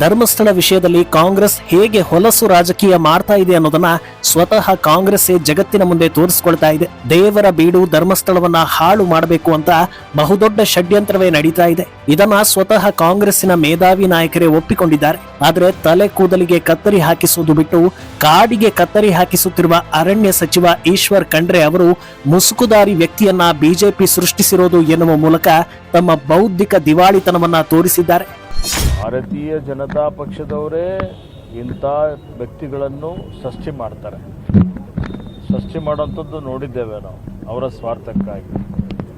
ಧರ್ಮಸ್ಥಳ ವಿಷಯದಲ್ಲಿ ಕಾಂಗ್ರೆಸ್ ಹೇಗೆ ಹೊಲಸು ರಾಜಕೀಯ ಮಾಡ್ತಾ ಇದೆ ಅನ್ನೋದನ್ನ ಸ್ವತಃ ಕಾಂಗ್ರೆಸ್ ಜಗತ್ತಿನ ಮುಂದೆ ತೋರಿಸ್ಕೊಳ್ತಾ ಇದೆ. ದೇವರ ಬೀಡು ಧರ್ಮಸ್ಥಳವನ್ನ ಹಾಳು ಮಾಡಬೇಕು ಅಂತ ಬಹುದೊಡ್ಡ ಷಡ್ಯಂತ್ರವೇ ನಡೀತಾ ಇದೆ. ಇದನ್ನ ಸ್ವತಃ ಕಾಂಗ್ರೆಸ್ಸಿನ ಮೇಧಾವಿ ನಾಯಕರೇ ಒಪ್ಪಿಕೊಂಡಿದ್ದಾರೆ. ಆದರೆ ತಲೆ ಕೂದಲಿಗೆ ಕತ್ತರಿ ಹಾಕಿಸುವುದು ಬಿಟ್ಟು ಕಾಡಿಗೆ ಕತ್ತರಿ ಹಾಕಿಸುತ್ತಿರುವ ಅರಣ್ಯ ಸಚಿವ ಈಶ್ವರ್ ಖಂಡ್ರೆ ಅವರು ಮುಸುಕುದಾರಿ ವ್ಯಕ್ತಿಯನ್ನ ಬಿಜೆಪಿ ಸೃಷ್ಟಿಸಿರೋದು ಎನ್ನುವ ಮೂಲಕ ತಮ್ಮ ಬೌದ್ಧಿಕ ದಿವಾಳಿತನವನ್ನ ತೋರಿಸಿದ್ದಾರೆ. ಭಾರತೀಯ ಜನತಾ ಪಕ್ಷದವರೇ ಇಂಥ ವ್ಯಕ್ತಿಗಳನ್ನು ಸೃಷ್ಟಿ ಮಾಡ್ತಾರೆ. ಸೃಷ್ಟಿ ಮಾಡೋಂಥದ್ದು ನೋಡಿದ್ದೇವೆ ನಾವು, ಅವರ ಸ್ವಾರ್ಥಕ್ಕಾಗಿ.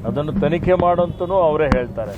ಅದನ್ನು ತನಿಖೆ ಮಾಡೋಂತನೂ ಅವರೇ ಹೇಳ್ತಾರೆ.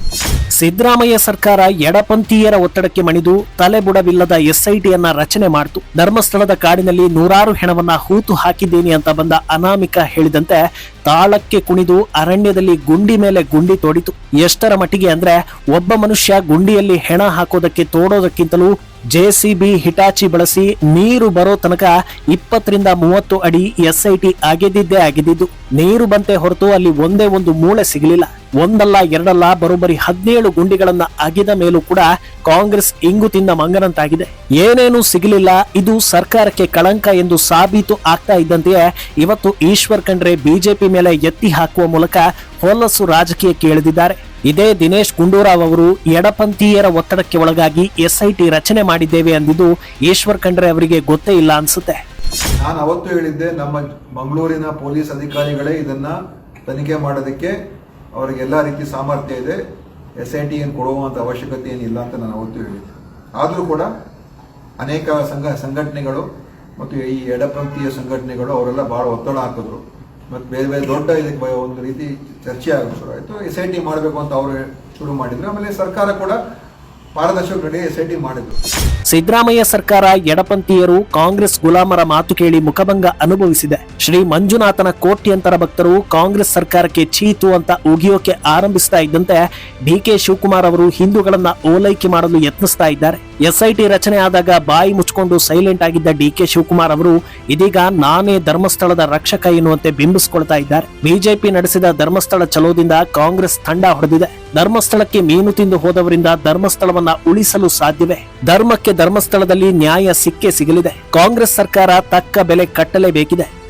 ಸಿದ್ದರಾಮಯ್ಯ ಸರ್ಕಾರ ಎಡಪಂಥೀಯರ ಒತ್ತಡಕ್ಕೆ ಮಣಿದು ತಲೆಬುಡವಿಲ್ಲದ ಎಸ್ಐಟಿಯನ್ನ ರಚನೆ ಮಾಡಿತು. ಧರ್ಮಸ್ಥಳದ ಕಾಡಿನಲ್ಲಿ ನೂರಾರು ಹೆಣವನ್ನ ಹೂತು ಹಾಕಿದ್ದೇನೆ ಅಂತ ಬಂದ ಅನಾಮಿಕ ಹೇಳಿದಂತೆ ತಾಳಕ್ಕೆ ಕುಣಿದು ಅರಣ್ಯದಲ್ಲಿ ಗುಂಡಿ ಮೇಲೆ ಗುಂಡಿ ತೋಡಿತು. ಎಷ್ಟರ ಮಟ್ಟಿಗೆ ಅಂದ್ರೆ ಒಬ್ಬ ಮನುಷ್ಯ ಗುಂಡಿಯಲ್ಲಿ ಹೆಣ ಹಾಕೋದಕ್ಕೆ ತೋಡೋದಕ್ಕಿಂತಲೂ ಜೆಸಿಬಿ ಹಿಟಾಚಿ ಬಳಸಿ ನೀರು ಬರೋ ತನಕ ಇಪ್ಪತ್ತರಿಂದ ಮೂವತ್ತು ಅಡಿ ಎಸ್ಐಟಿ ಅಗೆದಿದ್ದೇ ಅಗೆದಿದ್ದು ನೀರು ಬಂತೆ ಹೊರತು ಅಲ್ಲಿ ಒಂದೇ ಒಂದು ಮೂಳೆ ಸಿಗಲಿಲ್ಲ. ಒಂದಲ್ಲ ಎರಡಲ್ಲ ಬರೋಬ್ಬರಿ ಹದಿನೇಳು ಗುಂಡಿಗಳನ್ನ ಅಗಿದ ಮೇಲೂ ಕೂಡ ಕಾಂಗ್ರೆಸ್ ಇಂಗು ತಿಂದ ಮಂಗನಂತಾಗಿದೆ. ಏನೇನೂ ಸಿಗಲಿಲ್ಲ, ಇದು ಸರ್ಕಾರಕ್ಕೆ ಕಳಂಕ ಎಂದು ಸಾಬೀತು ಆಗ್ತಾ ಇದ್ದಂತೆಯೇ ಇವತ್ತು ಈಶ್ವರ್ ಖಂಡ್ರೆ ಬಿಜೆಪಿ ಮೇಲೆ ಎತ್ತಿ ಹಾಕುವ ಮೂಲಕ ಹೊಲಸು ರಾಜಕೀಯಕ್ಕೆ ಇಳಿದಿದ್ದಾರೆ. ಇದೇ ದಿನೇಶ್ ಗುಂಡೂರಾವ್ ಅವರು ಎಡಪಂಥೀಯರ ಒತ್ತಡಕ್ಕೆ ಒಳಗಾಗಿ ಎಸ್ಐಟಿ ರಚನೆ ಮಾಡಿದ್ದೇವೆ ಅಂದಿದ್ದು ಈಶ್ವರ್ ಖಂಡ್ರೆ ಅವರಿಗೆ ಗೊತ್ತೇ ಇಲ್ಲ ಅನ್ಸುತ್ತೆ. ನಾನು ಅವತ್ತು ಹೇಳಿದ್ದೆ, ನಮ್ಮ ಮಂಗಳೂರಿನ ಪೊಲೀಸ್ ಅಧಿಕಾರಿಗಳೇ ಇದನ್ನ ತನಿಖೆ ಮಾಡೋದಕ್ಕೆ ಅವರಿಗೆ ಎಲ್ಲ ರೀತಿ ಸಾಮರ್ಥ್ಯ ಇದೆ ಎಸ್ ಐ ಟಿ ಏನು ಕೊಡುವಂಥ ಅವಶ್ಯಕತೆ ಏನಿಲ್ಲ ಅಂತ ನಾನು ಅವತ್ತು ಹೇಳಿದ್ದೆ. ಆದರೂ ಕೂಡ ಅನೇಕ ಸಂಘ, ಸಂಘಟನೆಗಳು ಮತ್ತು ಈ ಎಡಪಂಥೀಯ ಸಂಘಟನೆಗಳು ಅವರೆಲ್ಲ ಭಾಳ ಒತ್ತಡ ಹಾಕಿದ್ರು. ಮತ್ತು ಬೇರೆ ಬೇರೆ ದೊಡ್ಡ ಇದಕ್ಕೆ ಒಂದು ರೀತಿ ಚರ್ಚೆ ಆಗೋದು ಶುರು ಆಯಿತು. ಎಸ್ ಐ ಟಿ ಮಾಡಬೇಕು ಅಂತ ಅವರು ಶುರು ಮಾಡಿದರು. ಆಮೇಲೆ ಸರ್ಕಾರ ಕೂಡ ಸಿದ್ದರಾಮಯ್ಯ ಸರ್ಕಾರ ಎಡಪಂಥೀಯರು, ಕಾಂಗ್ರೆಸ್ ಗುಲಾಮರ ಮಾತು ಕೇಳಿ ಮುಖಭಂಗ ಅನುಭವಿಸಿದೆ. ಶ್ರೀ ಮಂಜುನಾಥನ ಕೋಟ್ಯಂತರ ಭಕ್ತರು ಕಾಂಗ್ರೆಸ್ ಸರ್ಕಾರಕ್ಕೆ ಚೀತು ಅಂತ ಉಗಿಯೋಕೆ ಆರಂಭಿಸ್ತಾ ಇದ್ದಂತೆ ಡಿಕೆ ಶಿವಕುಮಾರ್ ಅವರು ಹಿಂದೂಗಳನ್ನ ಓಲೈಕೆ ಮಾಡಲು ಯತ್ನಿಸ್ತಾ ಇದ್ದಾರೆ. ಎಸ್ಐಟಿ ರಚನೆ ಆದಾಗ ಬಾಯಿ ಮುಚ್ಕೊಂಡು ಸೈಲೆಂಟ್ ಆಗಿದ್ದ ಡಿ ಕೆ ಶಿವಕುಮಾರ್ ಅವರು, ಇದೀಗ ನಾನೇ ಧರ್ಮಸ್ಥಳದ ರಕ್ಷಕ ಎನ್ನುವಂತೆ ಬಿಂಬಿಸಿಕೊಳ್ತಾ ಇದ್ದಾರೆ. ಬಿಜೆಪಿ ನಡೆಸಿದ ಧರ್ಮಸ್ಥಳ ಚಲೋದಿಂದ ಕಾಂಗ್ರೆಸ್ ತಂಡ ಹೊಡೆದಿದೆ. ಧರ್ಮಸ್ಥಳಕ್ಕೆ ಮೀನು ತಿಂದು ಹೋದವರಿಂದ ಧರ್ಮಸ್ಥಳವನ್ನ ಉಳಿಸಲು ಸಾಧ್ಯವೇ. ಧರ್ಮಕ್ಕೆ ಧರ್ಮಸ್ಥಳದಲ್ಲಿ ನ್ಯಾಯ ಸಿಕ್ಕೇ ಸಿಗಲಿದೆ. ಕಾಂಗ್ರೆಸ್ ಸರ್ಕಾರ ತಕ್ಕ ಬೆಲೆ ಕಟ್ಟಲೇಬೇಕಿದೆ.